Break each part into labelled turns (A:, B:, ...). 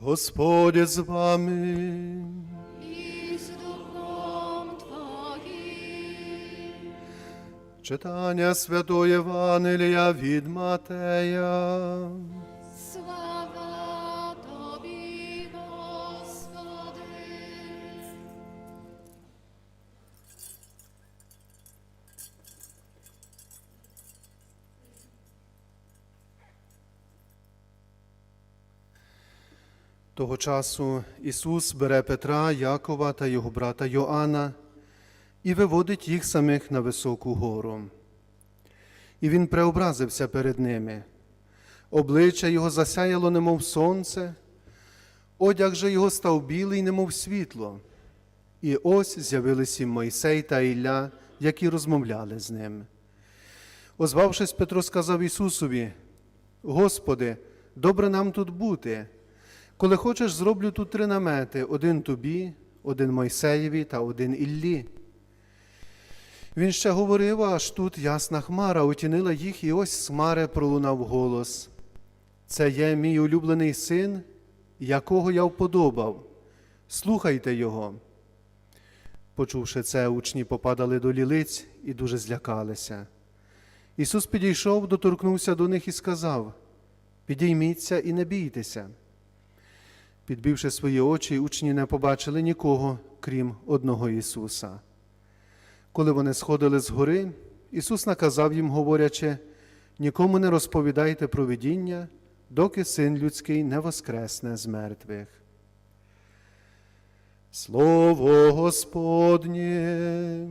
A: Господь з вами.
B: і з духом Твоїм.
A: Читання Святої Євангелія від Матея. Того часу Ісус бере Петра, Якова та його брата Йоанна і виводить їх самих на високу гору. І він преобразився перед ними. Обличчя його засяяло, немов сонце, одяг же його став білий, немов світло. І ось з'явилися Мойсей та Ілля, які розмовляли з ним. Озвавшись, Петро сказав Ісусові: Господи, добре нам тут бути. Коли хочеш, зроблю тут три намети: один тобі, один Мойсеєві та один Іллі. Він ще говорив, аж тут ясна хмара отінила їх, і ось з хмари пролунав голос. Це є мій улюблений син, якого я вподобав. Слухайте його. Почувши це, учні попадали до лілиць і дуже злякалися. Ісус підійшов, доторкнувся до них і сказав: Підійміться і не бійтеся. Підбивши свої очі, учні не побачили нікого, крім одного Ісуса. Коли вони сходили з гори, Ісус наказав їм, говорячи, нікому не розповідайте про видіння, доки син людський не воскресне з мертвих. Слово Господнє.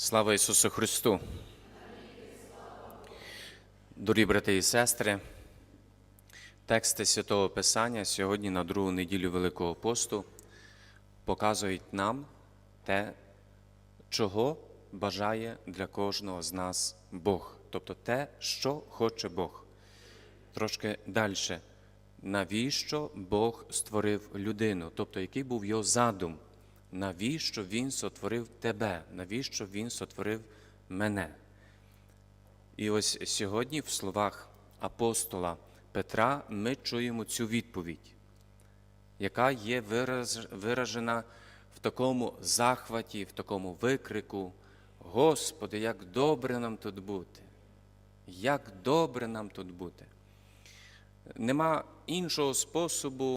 B: Слава
C: Ісусу Христу! Дорогі брати і сестри, тексти Святого Писання сьогодні на другу неділю Великого посту показують нам те, чого бажає для кожного з нас Бог, тобто те, що хоче Бог. Трошки далі. Навіщо Бог створив людину? Тобто, який був його задум? Навіщо Він сотворив тебе? Навіщо Він сотворив мене? І ось сьогодні, в словах апостола Петра, ми чуємо цю відповідь, яка є виражена в такому захваті, в такому викрику: Господи, як добре нам тут бути! Як добре нам тут бути! Нема іншого способу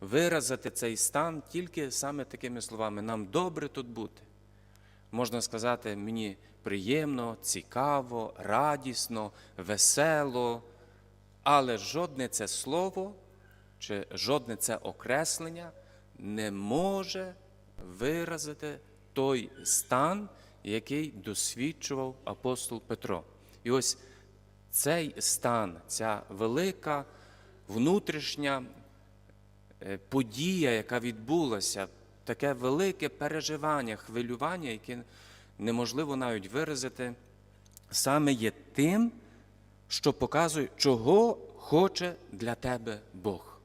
C: виразити цей стан тільки саме такими словами: нам добре тут бути. Можна сказати, мені приємно, цікаво, радісно, весело, але жодне це слово чи жодне це окреслення не може виразити той стан, який досвідчував апостол Петро. І ось цей стан, ця велика внутрішня подія, яка відбулася, таке велике переживання, хвилювання, яке неможливо навіть виразити, саме є тим, що показує, чого хоче для тебе Бог.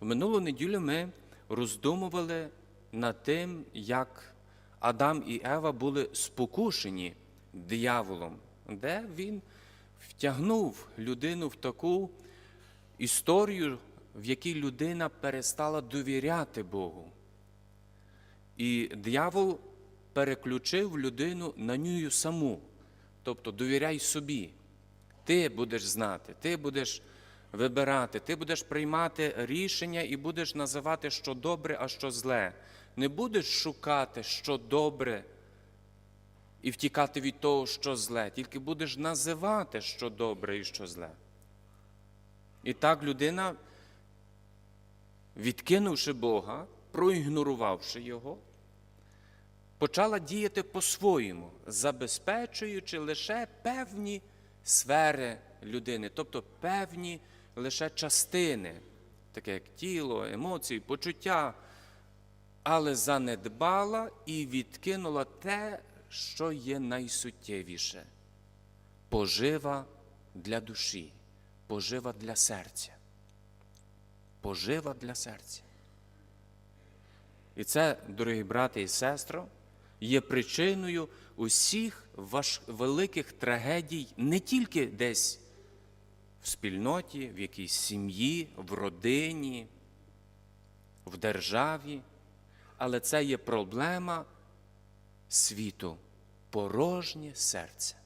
C: В минулу неділю ми роздумували над тим, як Адам і Ева були спокушені дияволом, де він втягнув людину в таку історію, в якій людина перестала довіряти Богу. І диявол переключив людину на нього саму, тобто довіряй собі. Ти будеш знати, ти будеш вибирати, ти будеш приймати рішення і будеш називати, що добре, а що зле. Не будеш шукати, що добре, і втікати від того, що зле, тільки будеш називати, що добре і що зле. І так людина, відкинувши Бога, проігнорувавши Його, почала діяти по-своєму, забезпечуючи лише певні сфери людини, тобто певні лише частини, таке як тіло, емоції, почуття, але занедбала і відкинула те, що є найсуттєвіше пожива для душі, пожива для серця. Пожива для серця. І це, дорогі брати і сестри, є причиною усіх ваш великих трагедій не тільки десь в спільноті, в якійсь сім'ї, в родині, в державі, але це є проблема світу порожнє серце.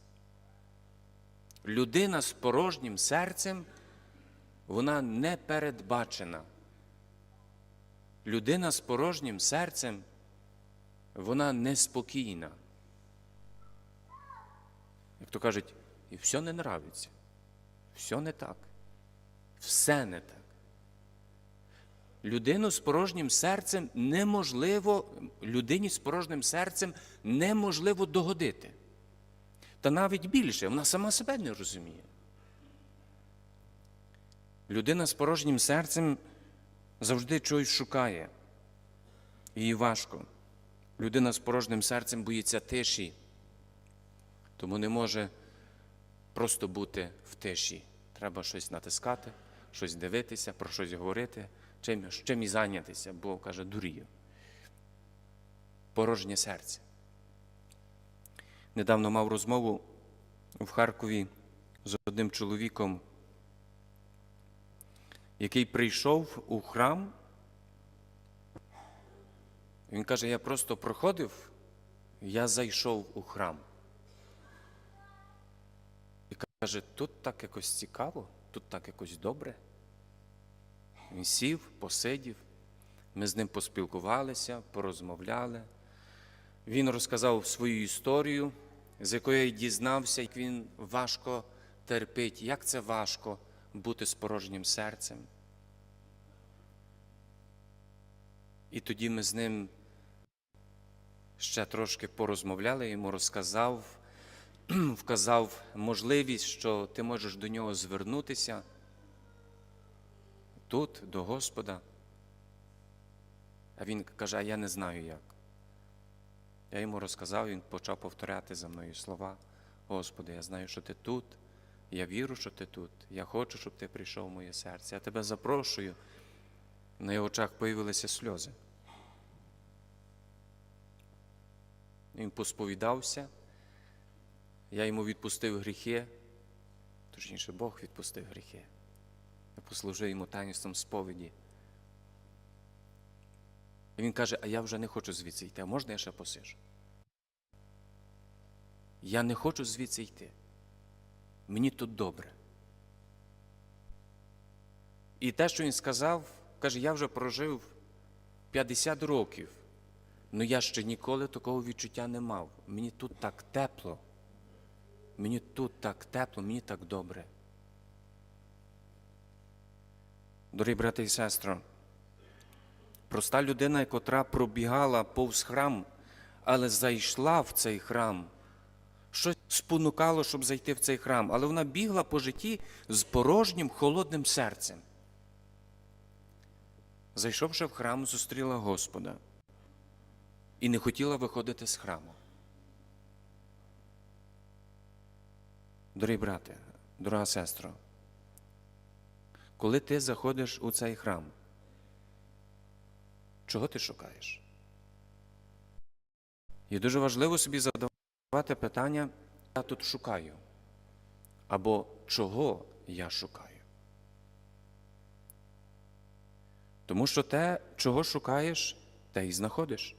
C: Людина з порожнім серцем, вона не передбачена. Людина з порожнім серцем, вона неспокійна. Як то кажуть, і все не нравиться, все не так, все не так. Людину з порожнім серцем неможливо, людині з порожнім серцем неможливо догодити. Та навіть більше, вона сама себе не розуміє. Людина з порожнім серцем завжди чогось шукає. Їй важко. Людина з порожнім серцем боїться тиші, тому не може просто бути в тиші. Треба щось натискати, щось дивитися, про щось говорити, чим, чим і зайнятися, бо каже, дурію. Порожнє серце. Недавно мав розмову в Харкові з одним чоловіком, який прийшов у храм. Він каже, я просто проходив, я зайшов у храм. І каже, тут так якось цікаво, тут так якось добре. Він сів, посидів, ми з ним поспілкувалися, порозмовляли. Він розказав свою історію, з якої я дізнався, як він важко терпить, як це важко бути з порожнім серцем. І тоді ми з ним ще трошки порозмовляли, йому розказав, вказав можливість, що ти можеш до нього звернутися тут, до Господа. А він каже, а я не знаю як. Я йому розказав, він почав повторяти за мною слова. Господи, я знаю, що ти тут, я вірю, що ти тут. Я хочу, щоб ти прийшов в моє серце. Я тебе запрошую. На його очах появилися сльози. Він посповідався, я йому відпустив гріхи, точніше, Бог відпустив гріхи. Я послужив йому таїнством сповіді. І він каже, а я вже не хочу звідси йти, а можна я ще посижу? Я не хочу звідси йти. Мені тут добре. І те, що він сказав, каже, я вже прожив 50 років, але я ще ніколи такого відчуття не мав. Мені тут так тепло. Мені тут так тепло, мені так добре. Дорогі брати і сестри, проста людина, котра пробігала повз храм, але зайшла в цей храм. Спонукало, щоб зайти в цей храм, але вона бігла по житті з порожнім холодним серцем. Зайшовши в храм, зустріла Господа і не хотіла виходити з храму. Дорогі брате, дорога сестро, коли ти заходиш у цей храм, чого ти шукаєш? І дуже важливо собі задавати питання, я тут шукаю, або чого я шукаю. Тому що те, чого шукаєш, те і знаходиш.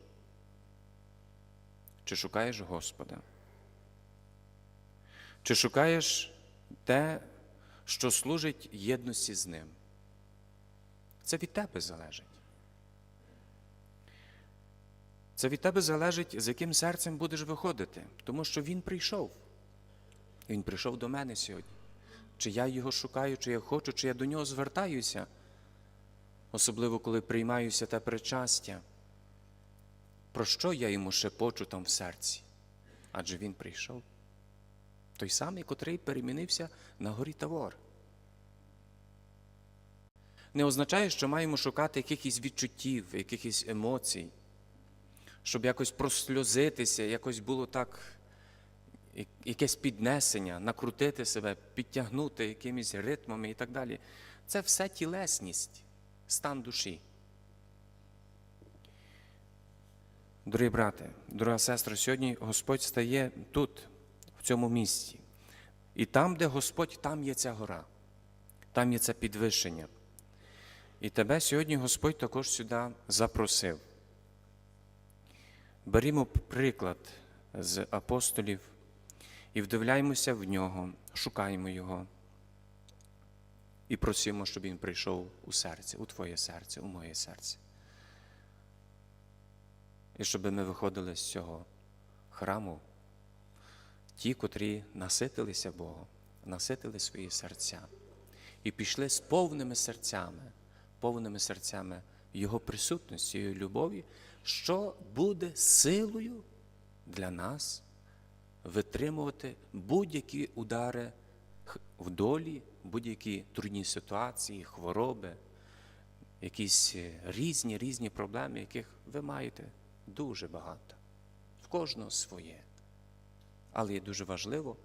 C: Чи шукаєш Господа? Чи шукаєш те, що служить єдності з Ним? Це від тебе залежить. Це від тебе залежить, з яким серцем будеш виходити, тому що Він прийшов. Він прийшов до мене сьогодні. Чи я його шукаю, чи я хочу, чи я до нього звертаюся, особливо коли приймаюся те причастя. Про що я йому шепочу там в серці? Адже він прийшов. Той самий, котрий перемінився на горі Тавор. Не означає, що маємо шукати якихось відчуттів, якихось емоцій, щоб якось просльозитися, якось було так, якесь піднесення, накрутити себе, підтягнути якимись ритмами і так далі. Це все тілесність, стан душі. Дорогі брати, дорога сестра, сьогодні Господь стає тут, в цьому місці. І там, де Господь, там є ця гора, там є це підвищення. І тебе сьогодні Господь також сюди запросив. Берімо приклад з апостолів і вдивляємося в нього, шукаємо його і просимо, щоб він прийшов у серце, у твоє серце, у моє серце. І щоб ми виходили з цього храму, ті, котрі наситилися Богом, наситили свої серця і пішли з повними серцями, повними серцями Його присутності, Його любові, що буде силою для нас витримувати будь-які удари в долі, будь-які трудні ситуації, хвороби, якісь е, різні різні проблеми, яких ви маєте дуже багато. В кожного своє. Але є дуже важливо,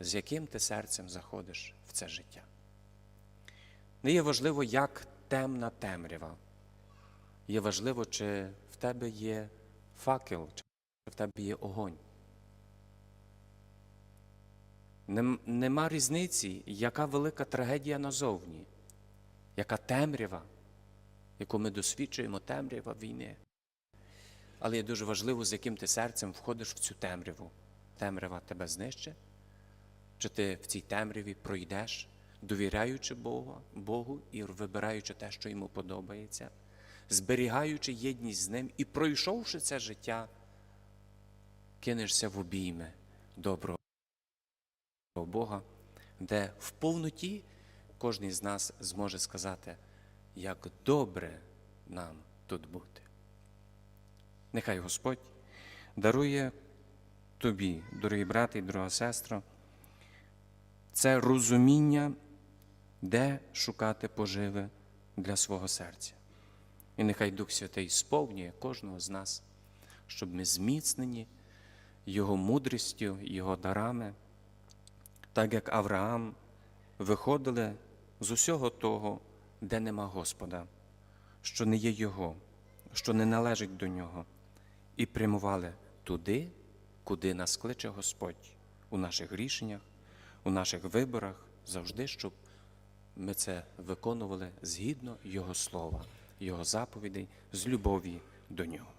C: з яким ти серцем заходиш в це життя. Не є важливо, як темна темрява. Є важливо, чи в тебе є факел, чи в тебе є огонь. Нема різниці, яка велика трагедія назовні, яка темрява, яку ми досвідчуємо, темрява війни. Але є дуже важливо, з яким ти серцем входиш в цю темряву. Темрява тебе знищить, чи ти в цій темряві пройдеш, довіряючи Богу, Богу і вибираючи те, що йому подобається, зберігаючи єдність з ним і пройшовши це життя, кинешся в обійми доброго Бога, де в повноті кожен з нас зможе сказати, як добре нам тут бути. Нехай Господь дарує тобі, дорогі брати і дорога сестра, це розуміння, де шукати поживи для свого серця. І нехай Дух Святий сповнює кожного з нас, щоб ми зміцнені Його мудрістю, Його дарами, так як Авраам виходили з усього того, де нема Господа, що не є Його, що не належить до Нього, і прямували туди, куди нас кличе Господь у наших рішеннях, у наших виборах, завжди, щоб ми це виконували згідно Його слова, Його заповідей з любові до Нього.